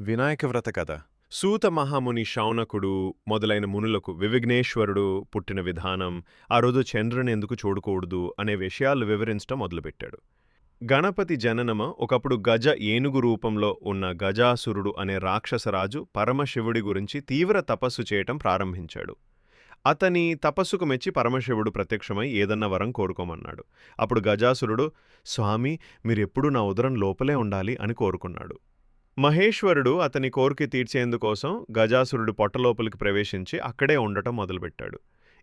వినాయక వ్రత కథ. సూత మహాముని శౌనకుడు మొదలైన మునులకు వివిఘ్నేశ్వరుడు పుట్టిన విధానం ఆ రోజు చంద్రుని ఎందుకు చూడకూడదు అనే విషయాలు వివరించడం మొదలుపెట్టాడు. గణపతి జననమ ఒకప్పుడు గజ ఏనుగు రూపంలో ఉన్న గజాసురుడు అనే రాక్షసరాజు పరమశివుడి గురించి తీవ్ర తపస్సు చేయటం ప్రారంభించాడు. అతని తపస్సుకు మెచ్చి పరమశివుడు ప్రత్యక్షమై ఏదన్న వరం కోరుకోమన్నాడు. అప్పుడు గజాసురుడు స్వామి మీరెప్పుడూ నా ఉదరం లోపలే ఉండాలి అని కోరుకున్నాడు. మహేశ్వరుడు అతని కోరిక తీర్చేందుకోసం గజాసురుడు పొట్టలోపలికి ప్రవేశించి అక్కడే ఉండటం మొదలుపెట్టాడు.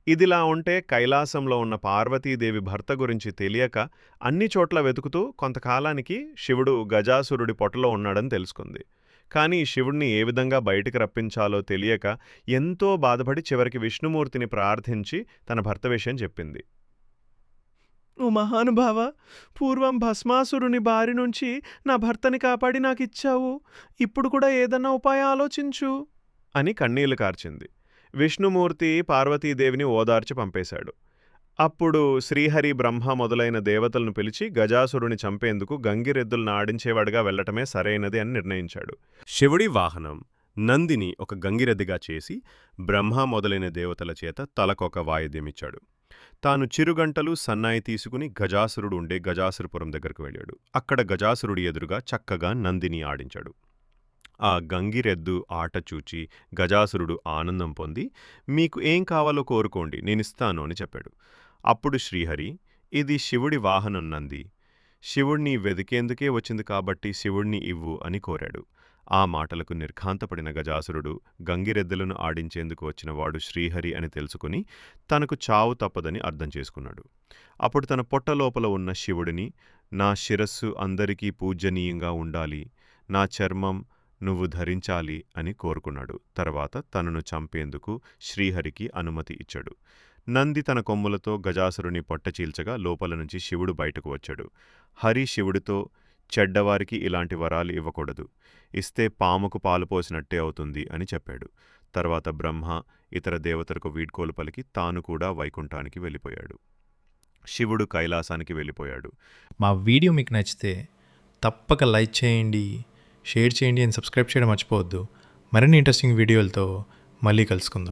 ఇదిలా ఉంటే కైలాసంలో ఉన్న పార్వతీదేవి భర్త గురించి తెలియక అన్ని చోట్ల వెతుకుతూ కొంతకాలానికి శివుడు గజాసురుడి పొట్టలో ఉన్నాడని తెలుసుకుంది. కానీ శివుడిని ఏ విధంగా బయటికి రప్పించాలో తెలియక ఎంతో బాధపడి చివరికి విష్ణుమూర్తిని ప్రార్థించి తన భర్త విషయం చెప్పింది. ఓ మహానుభావ పూర్వం భస్మాసురుని బారి నుంచి నా భర్తని కాపాడి నాకిచ్చావు ఇప్పుడు కూడా ఏదన్నా ఉపాయం ఆలోచించు. అని కన్నీళ్ళు కార్చింది. విష్ణుమూర్తి పార్వతీదేవిని ఓదార్చి పంపేశాడు. అప్పుడు శ్రీహరి బ్రహ్మ మొదలైన దేవతలను పిలిచి గజాసురుని చంపేందుకు గంగిరెద్దులను ఆడించేవాడుగా వెళ్ళటమే సరైనది అని నిర్ణయించాడు. శివుడి వాహనం నందిని ఒక గంగిరెద్దిగా చేసి బ్రహ్మ మొదలైన దేవతల చేత తలకొక వాయిద్యమిచ్చాడు. తాను చిరుగంటలు సన్నాయి తీసుకుని గజాసురుడు ఉండే గజాసురపురం దగ్గరకు వెళ్ళాడు. అక్కడ గజాసురుడి ఎదురుగా చక్కగా నందిని ఆడించాడు. ఆ గంగిరెద్దు ఆట చూచి గజాసురుడు ఆనందం పొంది మీకు ఏం కావాలో కోరుకోండి నేనిస్తాను అని చెప్పాడు. అప్పుడు శ్రీహరి ఇది శివుడి వాహనం నంది. శివుణ్ణి వెదికేందుకే వచ్చింది కాబట్టి శివుణ్ణి ఇవ్వు అని కోరాడు. ఆ మాటలకు నిర్ఘాంతపడిన గజాసురుడు గంగిరెద్దులను ఆడించేందుకు వచ్చిన వాడు శ్రీహరి అని తెలుసుకుని తనకు చావు తప్పదని అర్థం చేసుకున్నాడు. అప్పుడు తన పొట్ట లోపల ఉన్న శివుడిని నా శిరస్సు అందరికీ పూజనీయంగా ఉండాలి నా చర్మం నువ్వు ధరించాలి అని కోరుకున్నాడు. తర్వాత తనను చంపేందుకు శ్రీహరికి అనుమతి ఇచ్చాడు. నంది తన కొమ్ములతో గజాసురుని పొట్టచీల్చగా లోపల నుంచి శివుడు బయటకు వచ్చాడు. హరి శివుడితో చెడ్డవారికి ఇలాంటి వరాలు ఇవ్వకూడదు. ఇస్తే పాముకు పాలు పోసినట్టే అవుతుంది అని చెప్పాడు. తర్వాత బ్రహ్మ ఇతర దేవతలకు వీడ్కోలు పలికి తాను కూడా వైకుంఠానికి వెళ్ళిపోయాడు. శివుడు కైలాసానికి వెళ్ళిపోయాడు. మా వీడియో మీకు నచ్చితే తప్పక లైక్ చేయండి షేర్ చేయండి అండ్ సబ్స్క్రైబ్ చేయడం మర్చిపోవద్దు. మరిన్ని ఇంట్రెస్టింగ్ వీడియోలతో మళ్ళీ కలుసుకుందాం.